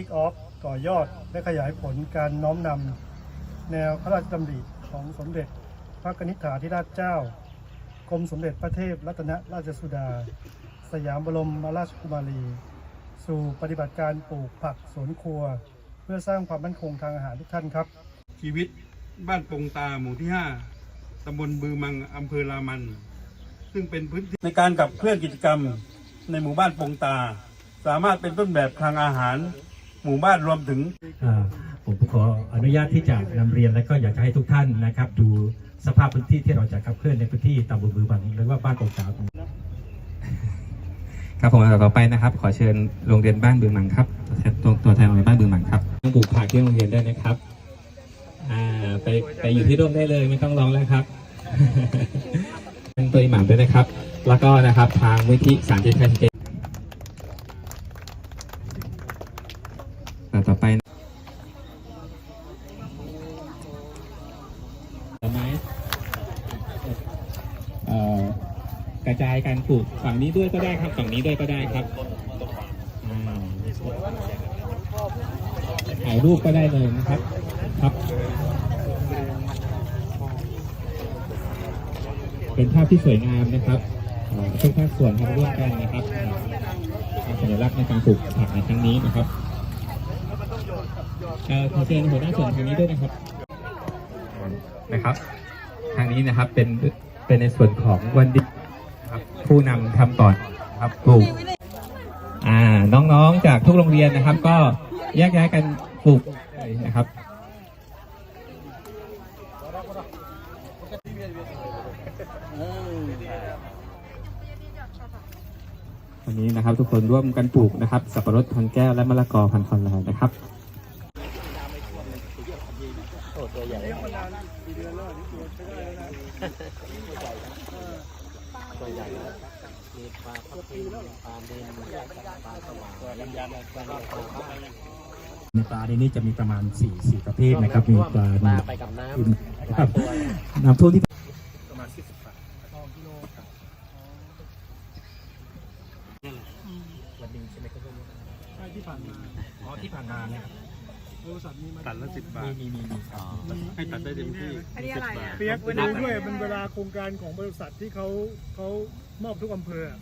คิกออฟต่อยอดและขยายผลการน้อมนำแนวพระราชดำริของสมเด็จพระกนิษฐาธิราชเจ้ากรมสมเด็จพระเทพรัตนราชสุดา สยามบรมราชกุมารี สู่ปฏิบัติการปลูกผักสวนครัว เพื่อสร้างความมั่นคงทางอาหารทุกท่านครับ ชีวิตบ้านปงตาหมู่ที่ 5ตำบลบือมังอำเภอรามัน ซึ่งเป็นพื้นที่ในการกับเคลื่อนกิจกรรมในหมู่บ้านปงตา สามารถเป็นต้นแบบทางอาหาร หมู่บ้านรวมถึงอ่าผมขออนุญาตที่จะนำเรียนและก็อยากจะให้ทุกท่านนะครับ ดูสภาพพื้นที่ที่เราจะขับเคลื่อนในพื้นที่ตำบลบือบังหรือว่าบ้านโป่งสาวครับผมต่อไปนะครับ ขอเชิญโรงเรียนบ้านบือหมังครับตัวตัวแทนโรงเรียนบ้านบือหมังครับปลูกผักที่โรงเรียนได้นะครับอ่าไปไปอยู่ที่ร่มได้เลยไม่ต้องร้องแล้วครับเป็นตัวหมังด้วยนะครับ แล้วก็นะครับทางมูลที่สารเจริญเกตต่อไปต่อไม้เอ่อก ระจายการปลูกฝั่งนี้ด้วยก็ได้ครับ ฝั่งนี้ด้วยก็ได้ครับถ่ายรูปก็ได้เลยนะครับ ครับ เป็นภาพที่สวยงามนะครับค่อทุกภาคส่วนทำร่วมกันนะครับเป็นสัญลักษณ์ในการปลูกผักในครั้งนี้นะครับขอเชิญหัวหน้าส่วนทางนี้ด้วยนะครับนะครับ ทางนี้นะครับเป็นเป็นในส่วนของวันดิ ผู้นำทำก่อนครับปลูกอ่าน้องๆจากทุกโรงเรียนนะครับ ก็แยกย้ายกันปลูกนะครับวันนี้นะครับทุกคนร่วมกันปลูกนะครับสับปะรดพันแก้วและมะละกอพันคอนลายนะครับใในปลาในนี้จะมีประมาณ4 4ประเภทนะครับ มีปลาปลาไปกับน้ำครับน้ำท่วมที่ประมาณ40บาทวันนึงใช่ไหมครับที่ผ่านมาอ๋อที่ผ่านมาเนี่ย บริษัทมีมาตัดละสิบบามีทมีมีมีอ๋อให้ตัดได้เต็มที่อันนี้อะไรอะ เปียกไปดูด้วยเป็นเวลาโครงการของบริษัทที่เขาเขามอบทุกอำเภออะ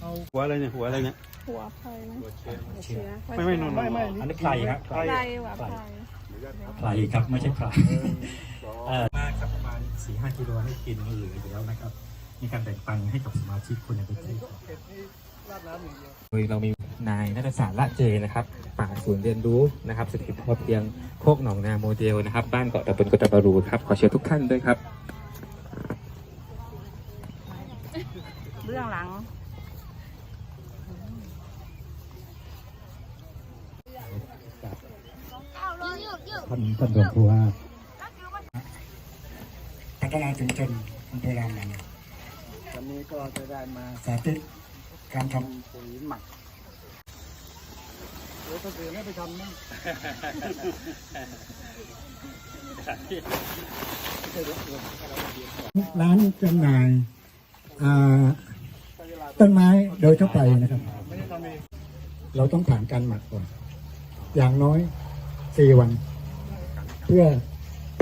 เอาหัวอะไรเนี่ยหัวอะไรเนี่ยหัวไฟไหมหัวเชื้อไม่ไม่นอนไม่ไม่อันนี้ไพรครับไพรไฟหัวไฟไพรครับไม่ใช่ไพรเออมากครับประมาณ4 5กิโลให้กินเหลืออยู่แล้วนะครับมีการแบ่งปันให้กับสมาชิกคนในพื้นที่เก็บที่ราดน้ำอย่างเดียวโดยเรามี นายนัทศาสตร์ละเจนะครับป่าศูนย์เรียนรู้นะครับเศรษฐกิจพอเพียงโคกหนองนาโมเดลนะครับ บ้านเกาะตะบนกตะบารูครับขอเชิญทุกท่านด้วยครับเบื้องหลังท่านท่านรองผู้ว่าพัฒนาชุมชนอำเภอรามันวันนี้ก็จะได้มาสาธิตการทปุ๋ยหมักเดี๋ยวถ้าเกิดไม่ไปทำนะำร้านจำหน่ายอ่าต้นไม้โดยทั่วไปนะครับไม่ได้ทำเองเราต้องผ่านการหมักก่อน อย่างน้อยสี่วัน เพื่อ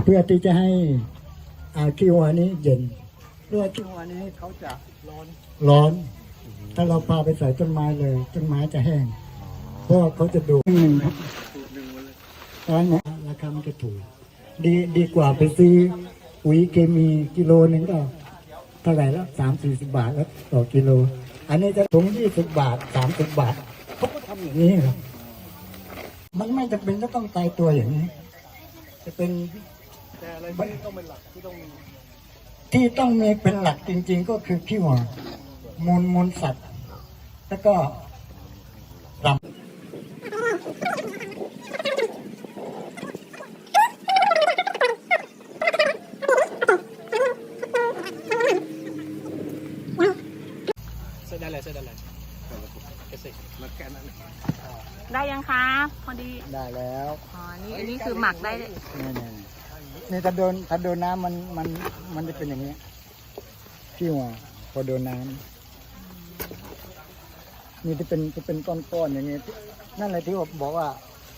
เพื่อที่จะให้อาขี้วัวนี้เย็นเพื่อขี้วัวนี้เขาจะร้อนร้อน ถ้าเราพาไปใส่ต้นไม้เลย ต้นไม้จะแห้งเพราะว่าเขาจะดูดหนึ่งครับตอนนี้ราคามันจะถูกดีดีกว่าไปซื้อปุ๋ยเคมีกิโลหนึ่งก็เท่าไหร่แล้วสามสี่สิบบาทแล้วต่อกิโล อันนี้จะถุงยี่สิบบาทสามสิบบาทเขาก็ทำอย่างนี้ครับมันไม่จำเป็นก็ต้องตายตัวอย่างนี้ จะเป็นแต่อะไรที่ต้องเป็นหลักที่ต้องมีที่ต้องมีเป็นหลักจริง ๆ ก็คือขี้หัวมูลมูลสัตว์ แล้วก็ รำได้ยังคะ พอดีได้แล้วอ๋อนี่อันนี้คือหมักได้นี่นี่นี่ถ้าโดนถ้าโดนน้ำมันมันมันจะเป็นอย่างนี้ขี้หัวพอโดนน้ำนี่จะเป็นจะเป็นก้อนๆอย่างนี้ นั่นแหละที่ผมบอกว่า